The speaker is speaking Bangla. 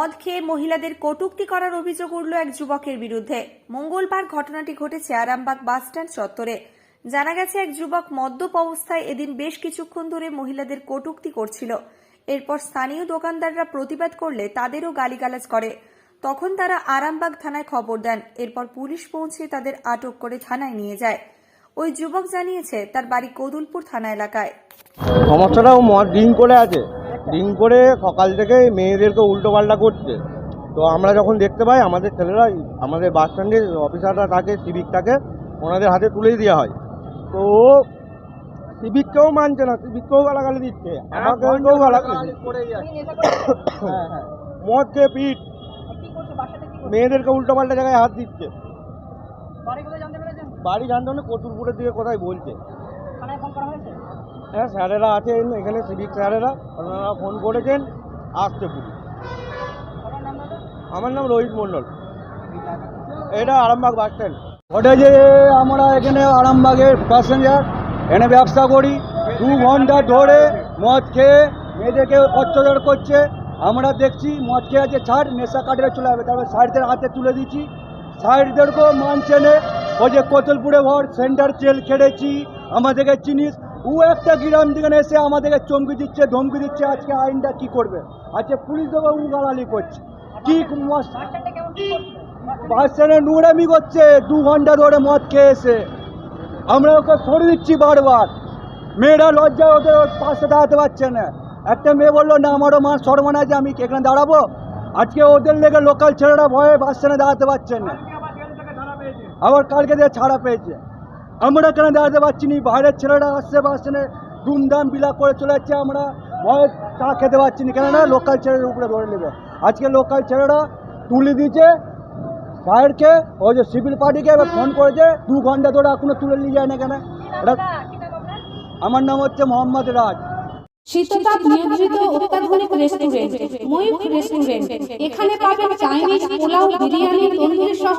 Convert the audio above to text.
মদ খেয়ে মহিলাদের কটূক্তি করার অভিযোগ উঠল এক যুবকের বিরুদ্ধে। মঙ্গলবার ঘটনাটি ঘটেছে আরামবাগ বাসস্ট্যান্ড চত্বরে। জানা গেছে, এক যুবক মদ্যপ অবস্থায় এদিন বেশ কিছুক্ষণ ধরে মহিলাদের কটূক্তি করছিল। এরপর স্থানীয় দোকানদাররা প্রতিবাদ করলে তাদেরও গালিগালাজ করে। তখন তারা আরামবাগ থানায় খবর দেন। এরপর পুলিশ পৌঁছে তাদের আটক করে থানায় নিয়ে যায়। ওই যুবক জানিয়েছে, তার বাড়ি কদুলপুর থানা এলাকায়। সমস্যাটা ও মদ ড্রিঙ্ক করে আছে। ড্রিঙ্ক করে সকাল থেকে মেয়েদেরকে উল্টো পাল্টা করছে। তো আমরা যখন দেখতে পাই আমাদের ছেলেরা আমাদের বাস স্ট্যান্ডে অফিসাররা থাকে সিভিক থাকে ওনাদের হাতে তুলেই দেওয়া হয়। তো সিভিককেও মানছে না সিভিককেও গালাগালি দিচ্ছে। আমাকেও গালাগালি দিচ্ছে। হ্যাঁ, হ্যাঁ। মদ খেয়ে পিট। মেয়েদেরকে উল্টো পাল্টা জায়গায় হাত দিচ্ছে। বাড়ি জানতে হলে কতুরপুরের দিকে কোথায় বলছে। হ্যাঁ স্যারেরা আছেন এখানে সিভিক স্যারেরা, ওনারা ফোন করেছেন, আসছে পুলিশ আমার নাম রোহিত মণ্ডল। এটা আরামবাগ বাস স্ট্যান্ড। ওটা যে আমরা এখানে আরামবাগের প্যাসেঞ্জার এখানে ব্যবসা করি। দু ঘণ্টা ধরে মদ খেয়ে, মেয়েদেরকে অত্যাচার করছে। আমরা দেখছি মদ খেয়ে আছে ছাড়, নেশা কাটলে চলে যাবে। তারপর সাইডদের হাতে তুলে দিচ্ছি। সাইডদেরকেও মানছে নে ওই যে কোতলপুরে ঘর, সেন্টার জেল খেটেছি। আমাদেরকে চিনিস ও একটা গ্রাম থেকে এসে আমাদেরকে চমকি দিচ্ছে ধমকি দিচ্ছে আজকে আইনটা কি করবে? আজকে পুলিশ দেবে উ গালালি করছে। কি স্ট্যান্ডে নোংরামি করছে দু ঘণ্টা ধরে মদ খেয়ে এসে। আমরা ওকে সরে দিচ্ছি বারবার। মেয়েরা লজ্জায় ওদের ওর পাশে দাঁড়াতে পারছে না। একটা মেয়ে বলল না আমারও মা সরমান আছে আমি এখানে দাঁড়াবো? আজকে ওদের লেগে লোকাল ছেলেরা ভয়ে বাস স্ট্যান্ডে দাঁড়াতে পারছে না। আবার কালকে দিয়ে ছাড়া পেয়েছে। আমরা কেন দাঁড়াতে পারছি না? বাইরের ছেলেরা আসছে, বাস স্ট্যান্ডে ধুমধাম বিলাপ করে চলে যাচ্ছে আমরা ভয় চা খেতে পারছি না। কেননা লোকাল ছেলের উপরে ধরে নেবে। আজকে লোকাল ছেলেরা তুলে দিয়েছে সাহেবকে ওই যে সিভিল পার্টিকে এবার ফোন করেছে, দু ঘণ্টা ধরে এখনও তুলে নিয়ে যায় না কেন? আমার নাম হচ্ছে মোহাম্মদ রাজ। শীততাপ নিয়ন্ত্রিত অত্যাধুনিক রেস্টুরেন্ট ময়ূখ রেস্টুরেন্ট এখানে পাবেন চাইনিজ পোলাও, বিরিয়ানি, তন্দুরি সহ